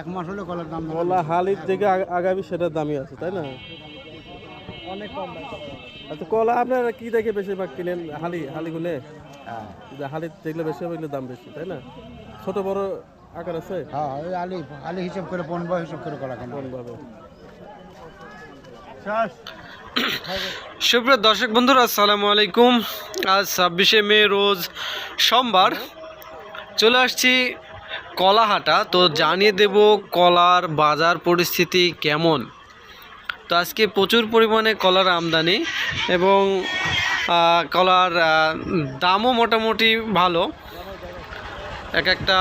এক মাস হলে কলার দাম কলা হালির থেকে আগামী সেটার দামই আছে তাই না? অনেক কম আচ্ছা কলা আপনারা কি দেখে বেশিরভাগ কিনেন? হালি হালি গুনে? হ্যাঁ। যে হালি দেখলে বেশি হবে দাম বেশি তাই না? ছোট বড় আকার আছে? হ্যাঁ ওই আলি আলি হিসাব করে পনেরো হিসাব করে কলা কেন কোনভাবে সুপ্রিয় দর্শক বন্ধুরা আসসালামু আলাইকুম। আজ ছাব্বিশে মে রোজ সোমবার। চলে আসছি কলাহাটা, তো জানিয়ে দেব কলার বাজার পরিস্থিতি কেমন? তো আজকে প্রচুর পরিমাণে কলার আমদানি এবং কলার দামও মোটামুটি ভালো। এক একটা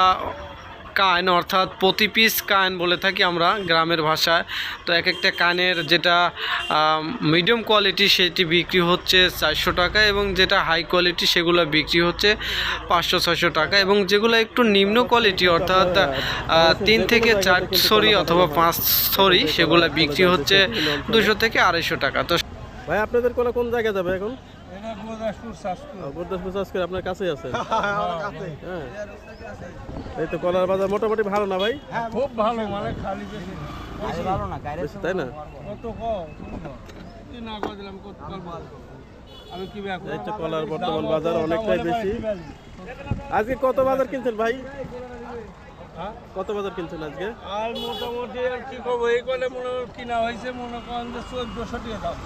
কান অর্থাৎ প্রতি পিস কান বলে থাকি আমরা গ্রামের ভাষায়। তো এক একটা কানের যেটা মিডিয়াম কোয়ালিটি সেটি বিক্রি হচ্ছে চারশো টাকা এবং যেটা হাই কোয়ালিটি সেগুলো বিক্রি হচ্ছে পাঁচশো ছয়শো টাকা এবং যেগুলো একটু নিম্ন কোয়ালিটি অর্থাৎ তিন থেকে চার ছড়ি অথবা পাঁচ ছড়ি সেগুলো বিক্রি হচ্ছে দুশো থেকে আড়াইশো টাকা। তো ভাই আপনাদের কলা কোন জায়গায় যাবে এখন? গুরদাসপুর চাষ করে আপনার কাছেই আছে? হ্যাঁ। এই তো কলার বাজার মোটামুটি ভালো না ভাই? খুব ভালো মানে খালি বেশি। ভালো না বেশি তাই না? এই তো কলার বর্তমান বাজার অনেকটাই বেশি। আজকে কত বাজার কিনছেন ভাই? কত বাজার কিনছেন আজকে? আর মোটামুটি আর কি করব? এই করে মনে কিনা হয়েছে মনে করেন যে চোদ্দশো টাকা দাম।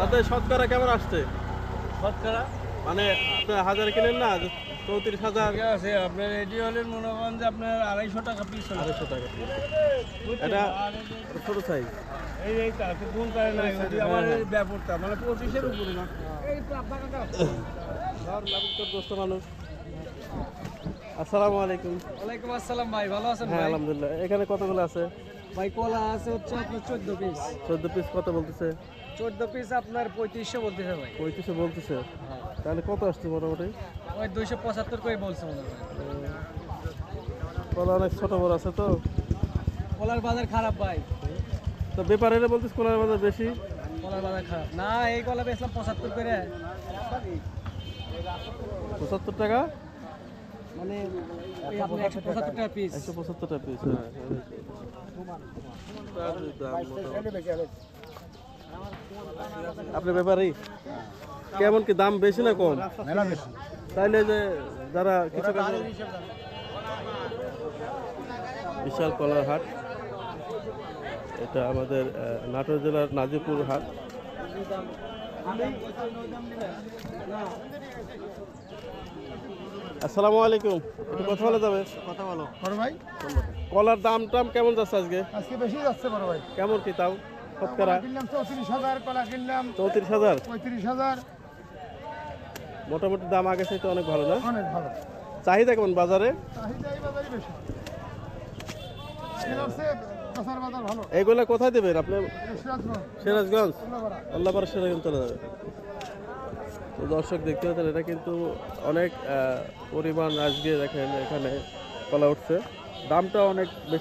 তাতে শতকরা কেমন আসছে? শতকরা? মানে আপনার হাজার কিনেন না চৌত্রিশ হাজার। আছে আপনার রেডি হলে মনে করেন যে আপনার আড়াইশো টাকা পিস আড়াইশো টাকা এটা ছোট সাইজ এই এই নাই আমার ব্যাপারটা মানে পঁচিশের উপরে না। দোস্ত মানুষ। আসসালামু আলাইকুম। ওয়ালাইকুম আসসালাম ভাই ভালো আছেন হ্যাঁ আলহামদুলিল্লাহ। এখানে কতগুলো আছে? ভাই কলা আছে হচ্ছে আপনার চোদ্দ পিস চোদ্দ পিস কত বলতেছে? চোদ্দ পিস আপনার পঁয়ত্রিশশো বলতেছে ভাই। পঁয়ত্রিশশো বলতেছে? তাহলে কত আসছে মোটামুটি? ওই দুইশো পঁচাত্তর করে বলছে মনে হয়। কলা অনেক ছোট বড় আছে তো? কলার বাজার খারাপ ভাই। তো ব্যাপারেরা বলতেছে কলার বাজার বেশি? কলার বাজার খারাপ। না এই কলা বেচলাম পঁচাত্তর করে। পঁচাত্তর টাকা? মানে পঁচাত্তর টাকা পিস একশো পঁচাত্তর টাকা পিস হ্যাঁ দাম মোটামুটি। আপনার ব্যাপারে কেমন কি দাম বেশি না কম? তাইলে যে যারা কিছু বিশাল কলার হাট। এটা আমাদের নাটোর জেলার নাজিপুর হাট। আসসালামু আলাইকুম। একটু কথা বলা যাবে? কথা বলো। বড় ভাই। কলার দাম টাম কেমন যাচ্ছে আজকে? আজকে বেশি যাচ্ছে বড় ভাই। কেমন কি তাও? শতকরা কিনলাম চৌত্রিশ হাজার কলা কিনলাম চৌত্রিশ হাজার? পঁয়ত্রিশ হাজার। মোটামুটি দাম আগে চাইতে অনেক ভালো না? অনেক ভালো। চাহিদা কেমন বাজারে? চাহিদা এই বাজারই বেশি। এইগুলা কোথায় দেবেন আপনি? সিরাজগঞ্জ। আল্লাহপাড়া সিরাজগঞ্জ চলে যাবে। তো দর্শক দেখতে পাচ্ছেন এটা কিন্তু অনেক আহ, পরিমাণ আজকে দেখেন এখানে কলা উঠছে। দামটা অনেক বেশি